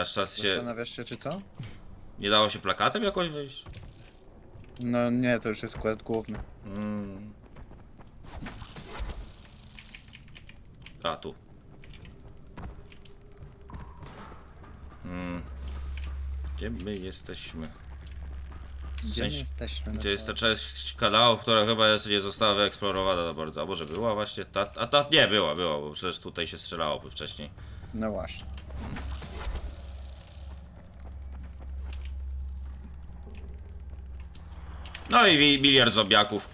Aż czas się... Zastanawiasz się, czy co? Nie dało się plakatem jakoś wyjść? No nie, to już jest quest główny. Mm. A, tu. Mm. Gdzie my jesteśmy? Gdzie my jesteśmy? gdzie jest ta część kanału, która chyba jest, nie została wyeksplorowana za bardzo. A może była właśnie? Ta, a ta nie była, była, bo przecież tutaj się strzelało wcześniej. No właśnie. No i miliard zombiaków.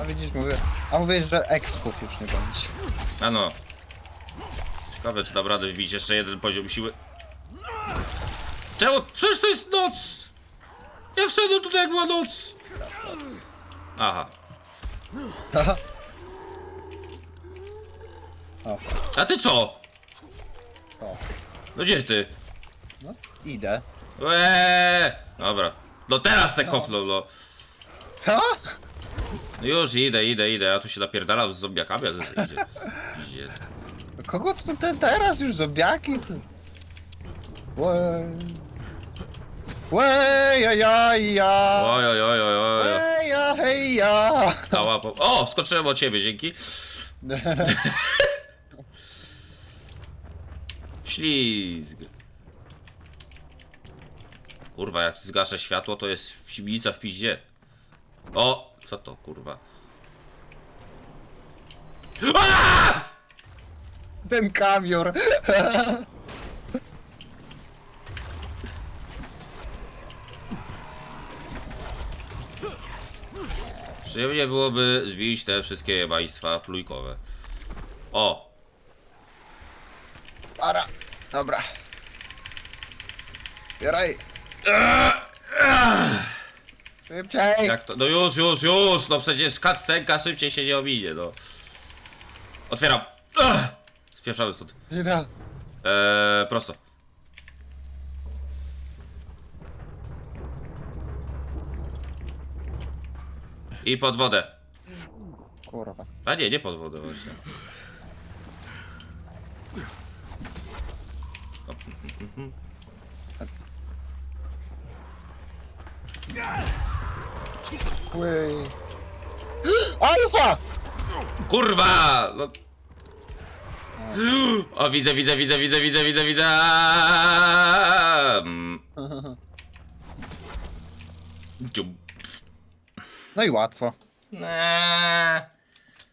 A widzisz, mówię. A mówisz, że expów już nie będzie. A no. Ciekawe, czy dam radę wbić jeszcze jeden poziom siły. Czemu? Przecież to jest noc! Ja wszedłem tutaj jak była noc! Aha. O, A ty co? o. No gdzie ty? No, idę. Eee! Dobra. No teraz se kopnął, no. Co? No Już idę, idę, idę. Ja tu się napierdalam z zombiakami, a ty se idzie. idzie. Kogo to te, teraz już zombiaki? Łej. Łej, ja, ja, ja. Oj, oj, oj, oj, oj. Ja, hej, ja. Ała, po... O, wskoczyłem od ciebie, dzięki. Ślizg. Kurwa, jak zgaszę światło, to jest wsibinica w piździe. O, co to, kurwa? Aaaa! Ten kamior. Przyjemnie byłoby zbić te wszystkie państwa plujkowe. O, Para. Dobra. Bieraj. Szybciej. jak to? No już, już, już! No przecież kactenka szybciej się nie ominie, no. Otwieram. Ugh! Spieszamy stąd. Nie da. Eee, prosto. I pod wodę. Kurwa. A nie, nie pod wodę właśnie. Łej. Alfa! Kurwa! No. O, widzę, widzę, widzę, widzę, widzę, widzę, widzę. Mm. No i łatwo. Eee.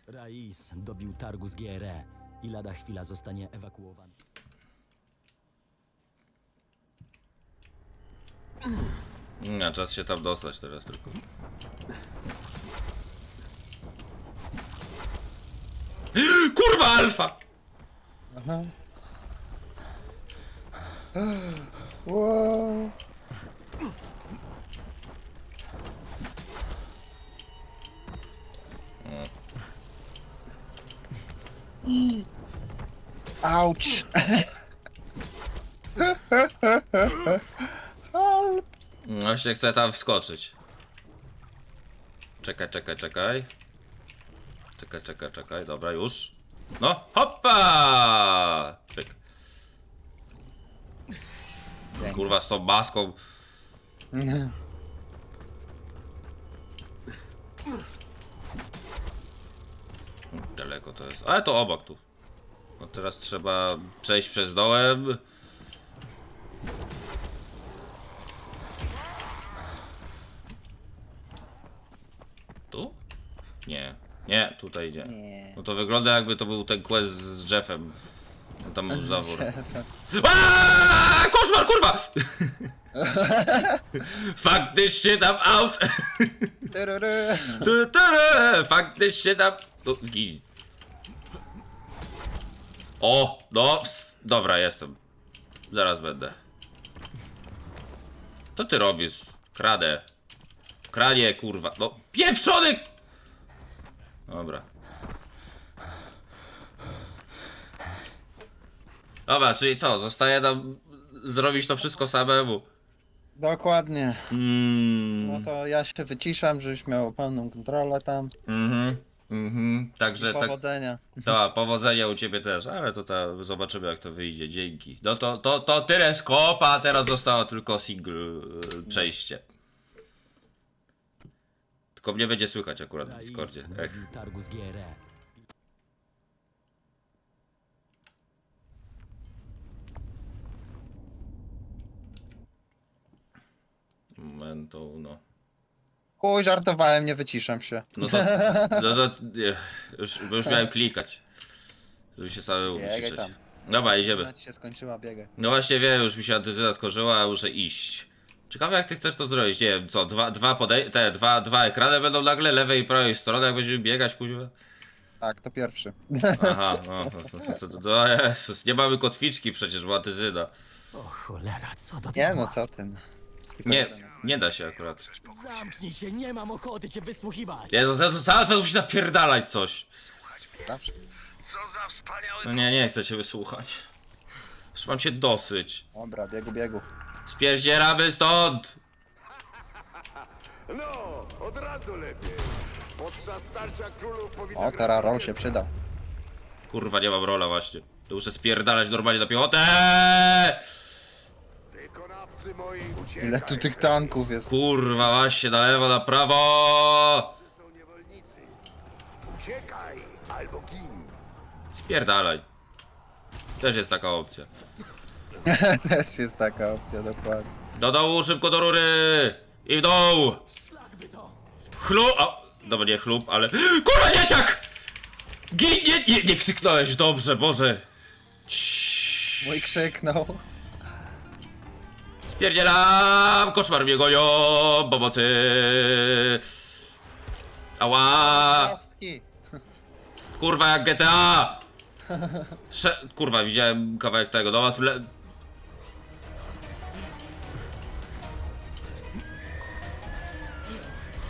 Rais dobił targu z GRE i lada chwila zostanie ewakuowany. Nie, czas się tam dostać teraz tylko. Kurwa alfa! Aha. Wow. Auć. No Właśnie chcę tam wskoczyć. Czekaj, czekaj, czekaj. Czekaj, czekaj, czekaj, dobra, już. No, hoppa! Pyk. Kurwa, z tą maską. Daleko to jest. Ale to obok tu. No teraz trzeba przejść przez dołem. Tu? Nie. Nie, tutaj idzie. Nie. No to wygląda jakby to był ten quest z Jeffem. No Tam był zawór. Aaaa! Koszmar, kurwa! Fuck this shit, I'm out! Tu. Fuck this shit, I'm... Tu, zgin. O, no, ps- dobra, jestem. Zaraz będę. Co ty robisz? Kradę. Kranie, kurwa. No, pieprzony! Dobra. Dobra, czyli co? Zostaje nam zrobić to wszystko samemu. Dokładnie. Mm, No to ja się wyciszam, żebyś miał pełną kontrolę tam. mhm. Mhm, także tak, Powodzenia. to, powodzenia u ciebie też, ale to ta, zobaczymy jak to wyjdzie, dzięki. No to, to, to tyle z kopa, a teraz zostało tylko single y, przejście. Tylko mnie będzie słychać akurat w Raiz Discordzie. Ech. GRE. Momentu, no. Chuj, żartowałem, nie wyciszam się. No to, no to nie, już, bo już miałem klikać. Żeby się samemu Biegaj wyciszyć. tam. Dobra, idziemy. Się skończyła, biegaj. No właśnie wiem, już mi się antyzyna skorzyła, a muszę iść. Ciekawe jak ty chcesz to zrobić, nie wiem, co, dwa, dwa, podej- te, dwa, dwa ekrany będą nagle, lewej i prawej strony, jak będziemy biegać, kuźwa? Tak, to pierwszy. Aha, no, to, to, to, to Jezus, nie mamy kotwiczki przecież, bo antyzyna. O cholera, co do Nie no, co ty. no. Nie, nie da się akurat. Zamknij się, nie mam ochoty cię wysłuchiwać. Jezus, ja to cały czas musi napierdalać coś. Zawsze. Co za wspaniały No nie, nie chcę cię wysłuchać. Już mam cię dosyć. Dobra, biegu, biegu. Spierdzieramy stąd! No, od razu lepiej. Podczas starcia królów powinno O, teraz roll się przyda. Kurwa, nie mam rola właśnie. To muszę spierdalać normalnie na piechotę! Wykonawcy moi uciekaj. Ile tu tych tanków jest? Kurwa, właśnie, na lewo, na prawo! są niewolnicy. Uciekaj, albo gin. Spierdalaj. Też jest taka opcja. Też jest taka opcja, dokładnie. Do dołu, szybko do rury! I w dół! Chlup! O, dobra, nie chlup, ale... Kurwa, dzieciak! Gin, nie, nie, nie krzyknąłeś, dobrze, Boże. Ciii. Mój krzyknął. Spierdzielam! Koszmar mnie gonią! Pomocy! Ała! Kostki. Kurwa jak GTA! Sze kurwa, widziałem kawałek tego, do was le...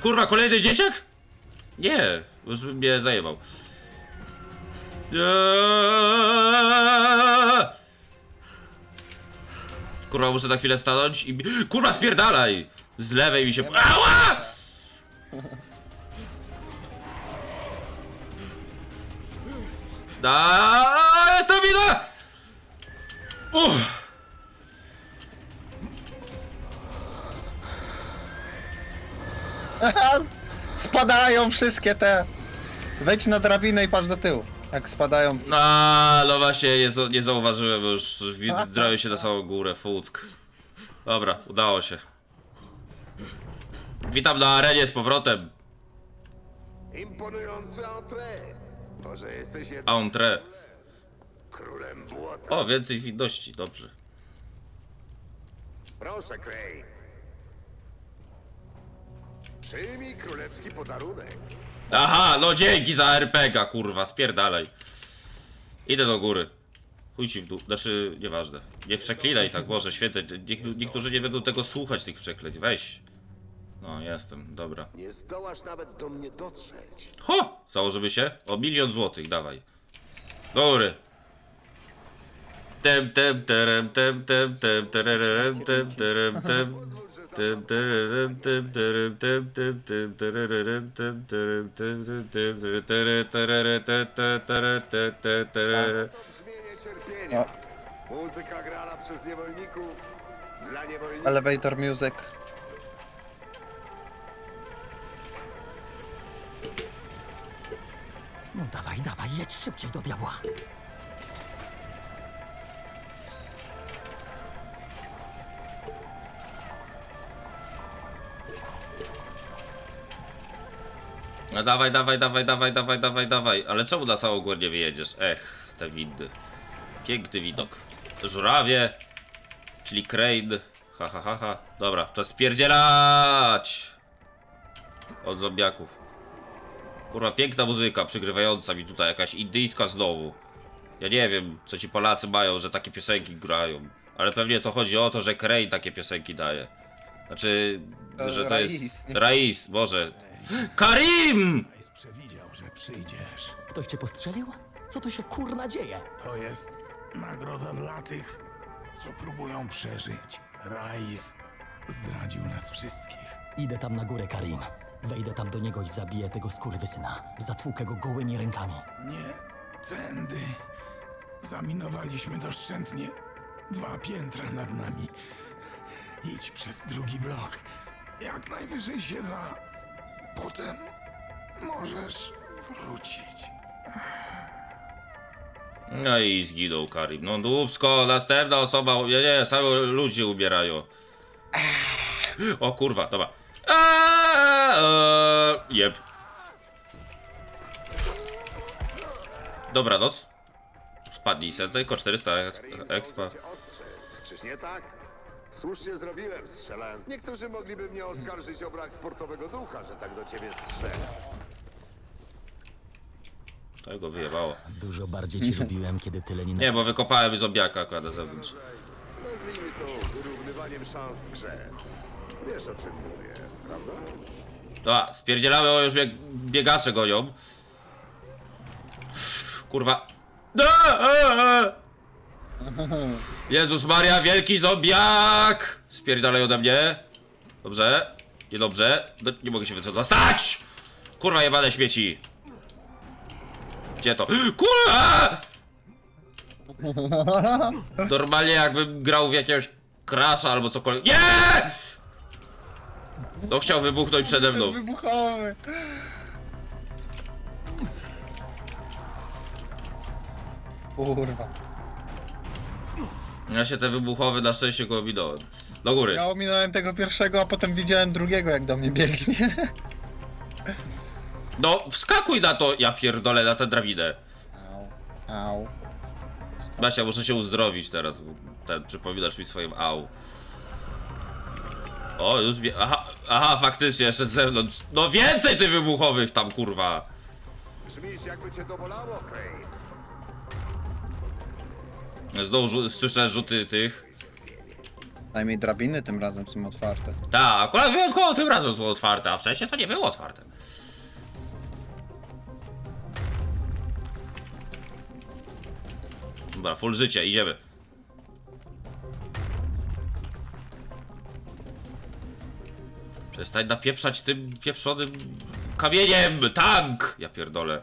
Kurwa, kolejny dzieciak? Nie, już bym mnie zajebał. Eee! Kurwa, muszę na chwilę stanąć i... Kurwa, spierdalaj! Z lewej mi się... Ała! Da, jestem mina! Uff. Spadają wszystkie te. Wejdź na drabinę i patrz do tyłu. Jak spadają. A, no właśnie, nie, za- nie zauważyłem, bo już widzę, zdrawię się na samą górę, fuck. Dobra, udało się. Witam na arenie z powrotem. Imponujące entrée. To, że jesteś Entre. królem błota. O, więcej widności, dobrze. Proszę, Clay. Przyjmij królewski podarunek. Aha, no dzięki za RPG, kurwa, spierdalaj. Idę do góry. Chuj ci w dół, znaczy, nieważne. Nie przeklinaj tak, Boże święty. Niek- niektórzy nie będą tego słuchać, tych przekleństw. Weź. No, jestem, dobra. Nie zdołasz nawet do mnie dotrzeć. Ho! Założymy się? O milion złotych, dawaj. Do góry. Tem, tem, terem, tem, tem, tem, tererem, tem, terem, tem. Muzyka grana przez niewolników dla niewolników. Elevator music. No dawaj, dawaj, jedź szybciej do diabła. No dawaj, dawaj, dawaj, dawaj, dawaj, dawaj, dawaj. Ale czemu na samą górę nie wyjedziesz? Ech, te windy. Piękny widok. Żurawie, czyli Crane. Ha, ha, ha, ha. Dobra, czas spierdzielać! Od zombiaków. Kurwa, piękna muzyka przygrywająca mi tutaj, jakaś indyjska znowu. Ja nie wiem, co ci Polacy mają, że takie piosenki grają. Ale pewnie to chodzi o to, że Crane takie piosenki daje. Znaczy, że to jest... nie? Raiz, Karim! przewidział, że przyjdziesz. Ktoś cię postrzelił? Co tu się kurna dzieje? To jest nagroda dla tych, co próbują przeżyć. Raiz zdradził nas wszystkich. Idę tam na górę, Karim. Wejdę tam do niego i zabiję tego skurwysyna. Zatłukę go gołymi rękami. Nie tędy. Zaminowaliśmy doszczętnie dwa piętra nad nami. Idź przez drugi blok. Jak najwyżej się da. Potem możesz wrócić. No i zginął Karim. No dupsko, następna osoba, nie, nie, same ludzie umierają. O kurwa, dobra. Eee, Jeb. Dobranoc. Spadnij se, tylko 400 eks- expa. Czyż nie tak? Słusznie zrobiłem, strzelając. Niektórzy mogliby mnie oskarżyć o brak sportowego ducha, że tak do ciebie strzelę. To go wyjebało. Dużo bardziej cię lubiłem, kiedy tyle nie... Nie, bo wykopałem zombiaka akurat na zewnątrz. Nazwijmy to wyrównywaniem szans w grze. Wiesz o czym mówię, prawda? Dobra, spierdzielamy, o już bieg biegacze gonią. Kurwa. A, a, a. Jezus Maria, wielki zombiak! Spierdalaj ode mnie. Dobrze, niedobrze. No, nie mogę się wycofać. Stać! Kurwa, jebane śmieci. Gdzie to? Kurwa! Normalnie jakbym grał w jakiegoś crasha albo cokolwiek. Nie! No chciał wybuchnąć przede mną. Wybuchowy. Kurwa. Ja się te wybuchowe na szczęście go ominąłem. Do góry. Ja ominąłem tego pierwszego, a potem widziałem drugiego, jak do mnie biegnie. No, wskakuj na to, ja pierdolę, na tę drabinę. Au. Au. Basia, muszę się uzdrowić teraz, bo ten, przypominasz mi swoim au. O, już wie... Aha, aha, faktycznie, jeszcze z zewnątrz. No więcej tych wybuchowych tam, kurwa. Brzmisz jakby cię to bolało, Crane. Znowu słyszę rzuty tych. Najmniej drabiny tym razem są otwarte. Ta, akurat wyjątkowo tym razem są otwarte, a wcześniej to nie było otwarte. Dobra, full życie, idziemy. Przestań napieprzać tym pieprzonym kamieniem! Tank! Ja pierdolę.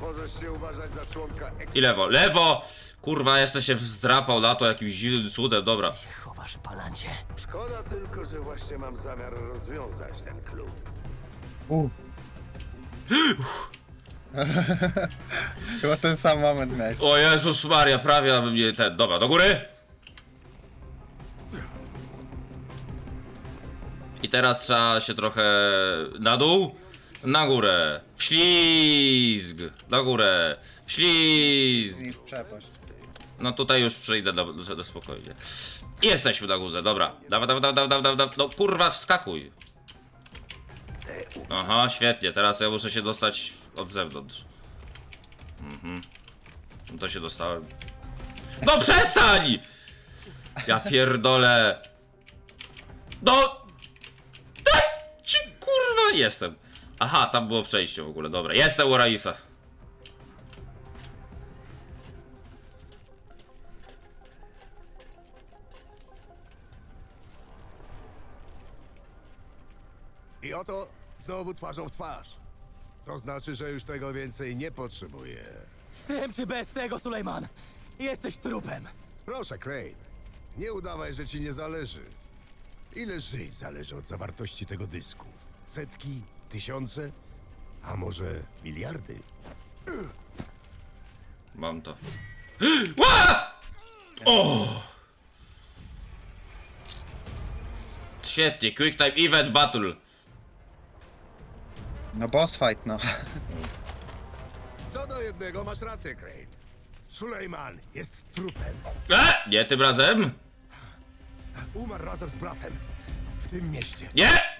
Możesz się uważać za członka eks... I lewo, lewo! Kurwa, jeszcze się wzdrapał na to jakimś dziwnym cudem, dobra. Chowasz palancie. Szkoda tylko, że właśnie mam zamiar rozwiązać ten klub. U. Chyba ten sam moment miałeś. O Jezus Maria, prawie aby mnie ten. Dobra, do góry! I teraz trzeba się trochę na dół, na górę, w ślizg, na górę, w ślizg. I w przepaść. No tutaj już przyjdę do, do, do spokojnie. I jesteśmy na górze, dobra. Dawaj, dawaj, dawaj, dawaj, dawaj, dawaj. No kurwa, wskakuj. Aha, świetnie, teraz ja muszę się dostać od zewnątrz. Mhm. No to się dostałem. No przestań! Ja pierdolę. No! Tak ci kurwa jestem. Aha, tam było przejście w ogóle, dobra. Jestem u Raisa. I oto znowu twarzą w twarz. To znaczy, że już tego więcej nie potrzebuję. Z tym czy bez tego, Sulejman? Jesteś trupem. Proszę, Crane. Nie udawaj, że ci nie zależy. Ile żyć zależy od zawartości tego dysku? Setki? Tysiące? A może miliardy? Mam to. Ła! O! Świetnie, quick time event battle. No boss fight, no. Co do jednego masz rację, Crane. Sulejman jest trupem. E! Nie tym razem. Umarł razem z bratem. W tym mieście. Nie!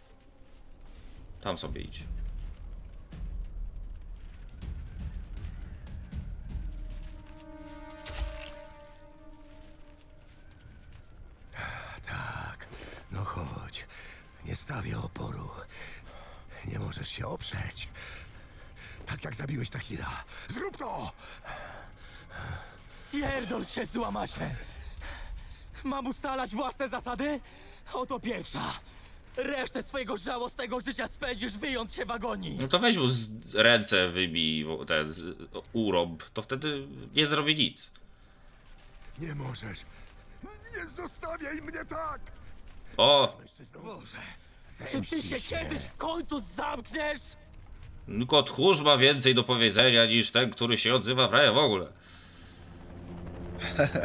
Tam sobie idź. Tak, no chodź. Nie stawię oporu. Nie możesz się oprzeć. Tak jak zabiłeś Tahira. Zrób to! Pierdol się, złamasze! Mam ustalać własne zasady? Oto pierwsza. Resztę swojego żałosnego życia spędzisz wyjąc się w agonii. No to weź mu z ręce wybij wo- ten z- urąb, to wtedy nie zrobi nic. Nie możesz. Nie zostawiaj mnie tak! O, Boże, czy ty się kiedyś w końcu zamkniesz? tylko tchórz ma więcej do powiedzenia niż ten, który się odzywa prawie w ogóle.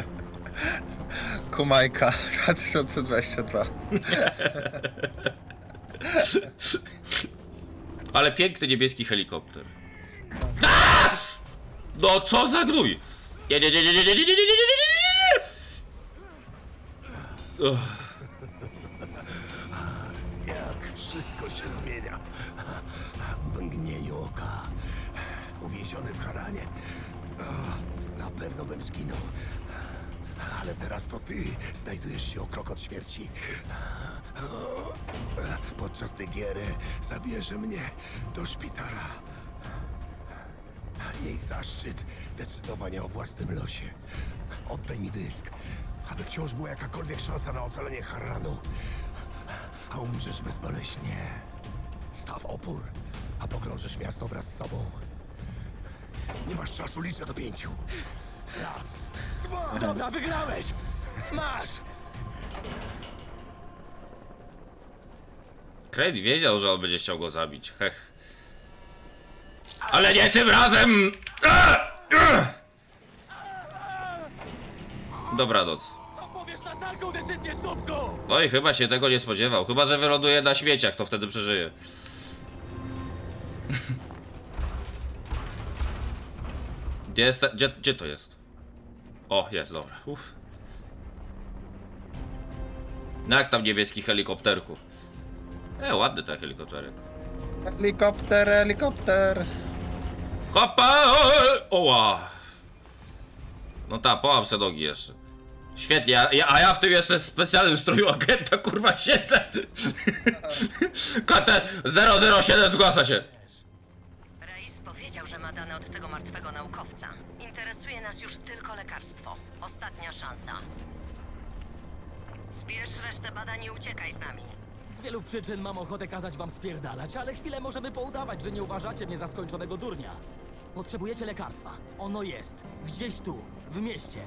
Kumajka 2022. Ale piękny niebieski helikopter. No co za gnój! Nie, nie, nie, nie, nie, nie, nie, nie, nie, nie, nie, nie. Uch, Jak wszystko się zmienia. W oka. Uwięziony w Haranie. Na pewno bym zginął. Ale teraz to ty znajdujesz się o krok od śmierci. Podczas tej giery zabierze mnie do szpitala. Jej zaszczyt decydowania o własnym losie. Oddaj mi dysk, aby wciąż była jakakolwiek szansa na ocalenie Haranu a umrzesz bezboleśnie. Staw opór, a pogrążysz miasto wraz z sobą. Nie masz czasu, liczę do pięciu. Raz, dwa, Dobra, wygrałeś! Masz! Crane wiedział, że on będzie chciał go zabić. Hech. Ale nie tym razem! Dobranoc. Co powiesz na taką decyzję, dupku? No i chyba się tego nie spodziewał. Chyba, że wyląduje na śmieciach, to wtedy przeżyje. Gdzie jest, te, gdzie, gdzie to jest? O, jest, dobra. Uf. No jak tam niebieski helikopterku? E, ładny ten helikopterek. Helikopter, helikopter. Hopa! Oła! No ta, połam se nogi jeszcze. Świetnie, a ja, a ja w tym jeszcze specjalnym stroju agenta kurwa siedzę. KT 007 zgłasza się. Ostatnia szansa. Zbierz resztę badań i uciekaj z nami. Z wielu przyczyn mam ochotę kazać wam spierdalać, ale chwilę możemy poudawać, że nie uważacie mnie za skończonego durnia. Potrzebujecie lekarstwa. Ono jest. Gdzieś tu, w mieście.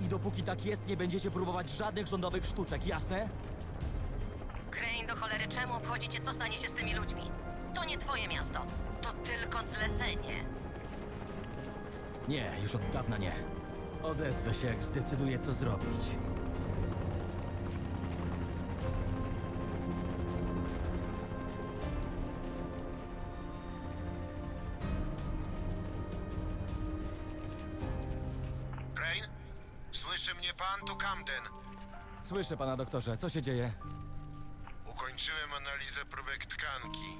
I dopóki tak jest, nie będziecie próbować żadnych rządowych sztuczek, jasne? Crane, do cholery, czemu obchodzi cię, co stanie się z tymi ludźmi? To nie twoje miasto. To tylko zlecenie. Nie, już od dawna nie. Odezwę się, jak zdecyduję, co zrobić. Crane? Słyszy mnie pan? Tu Camden. Słyszę pana doktorze, co się dzieje? Ukończyłem analizę próbek tkanki.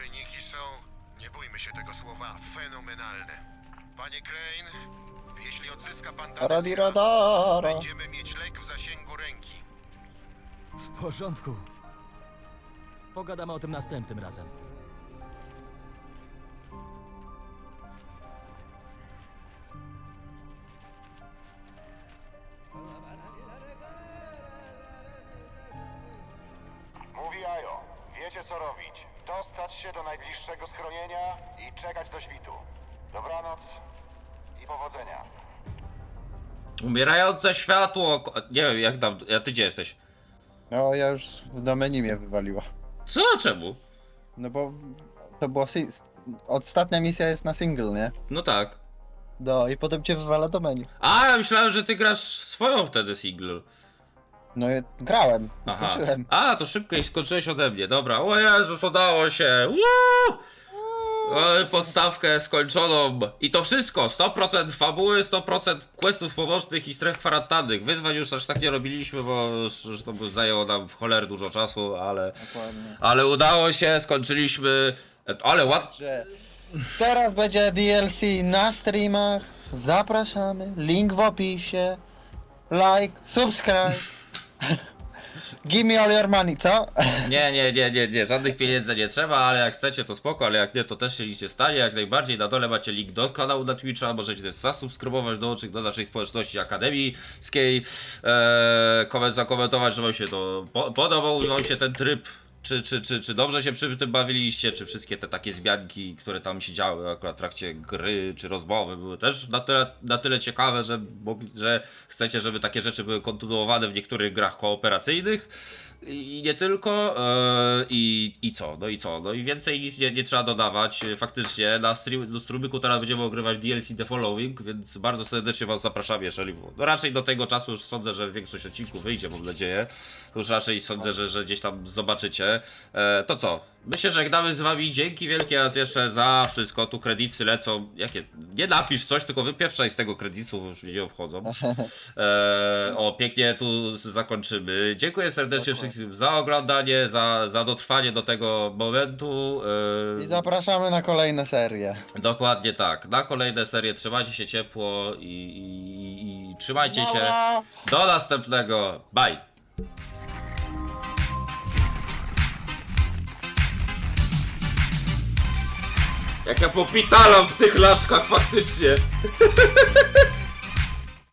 Wyniki są, nie bójmy się tego słowa, fenomenalne. Panie Crane, jeśli odzyska pan dane, Radi radara. będziemy mieć lek w zasięgu ręki. W porządku. Pogadamy o tym następnym razem. Umierające światło! ko- Nie wiem, jak tam. Ja ty gdzie jesteś? No ja już do menu mnie wywaliło. Co? Czemu? No bo to było... si- Ostatnia misja jest na single, nie? No tak. No i potem cię wywala do menu. A, ja myślałem, że ty grasz swoją wtedy single. No i grałem, Aha. skończyłem. A, to szybko i skończyłeś ode mnie. Dobra. O Jezus, udało się. Woo! Podstawkę skończoną. I to wszystko. 100% fabuły, 100% questów pobocznych i stref kwarantannych. Wyzwań już aż tak nie robiliśmy, bo że to by zajęło nam w choler dużo czasu, ale... Dokładnie. Ale udało się, skończyliśmy. Ale ład... Że teraz będzie DLC na streamach. Zapraszamy. Link w opisie. Like, subscribe. Give me all your money, co? Nie, nie, nie, nie, nie, żadnych pieniędzy nie trzeba, ale jak chcecie to spoko, ale jak nie to też się nic nie stanie, jak najbardziej. Na dole macie link do kanału na Twitcha, możecie też zasubskrybować, dołączyć do naszej społeczności akademickiej, e, koment, zakomentować, że wam się to po, podobał wam się ten tryb, czy, czy, czy, czy dobrze się przy tym bawiliście, czy wszystkie te takie zmianki, które tam się działy akurat w trakcie gry, czy rozmowy były też na tyle, na tyle ciekawe, że, że chcecie, żeby takie rzeczy były kontynuowane w niektórych grach kooperacyjnych i nie tylko. e, I, I co? No i co? No i więcej nic nie, nie trzeba dodawać. E, Faktycznie na stream, do teraz będziemy ogrywać DLC The Following, więc bardzo serdecznie Was zapraszam, jeżeli. No raczej do tego czasu już sądzę, że większość odcinków wyjdzie, mam nadzieję. Już raczej sądzę, że, że gdzieś tam zobaczycie. E, to co? My się żegnamy z Wami. Dzięki wielkie raz jeszcze za wszystko. Tu kredyty lecą. Jakie? Nie napisz coś, tylko wypieprzaj z tego kredytu, bo już mnie nie obchodzą. E, o, pięknie tu zakończymy. Dziękuję serdecznie wszystkim za oglądanie, za, za dotrwanie do tego momentu. E, I zapraszamy na kolejne serie. dokładnie tak. Na kolejne serie trzymajcie się ciepło i, i, i trzymajcie się. Do następnego. Bye. Jak ja popitalam w tych laczkach faktycznie.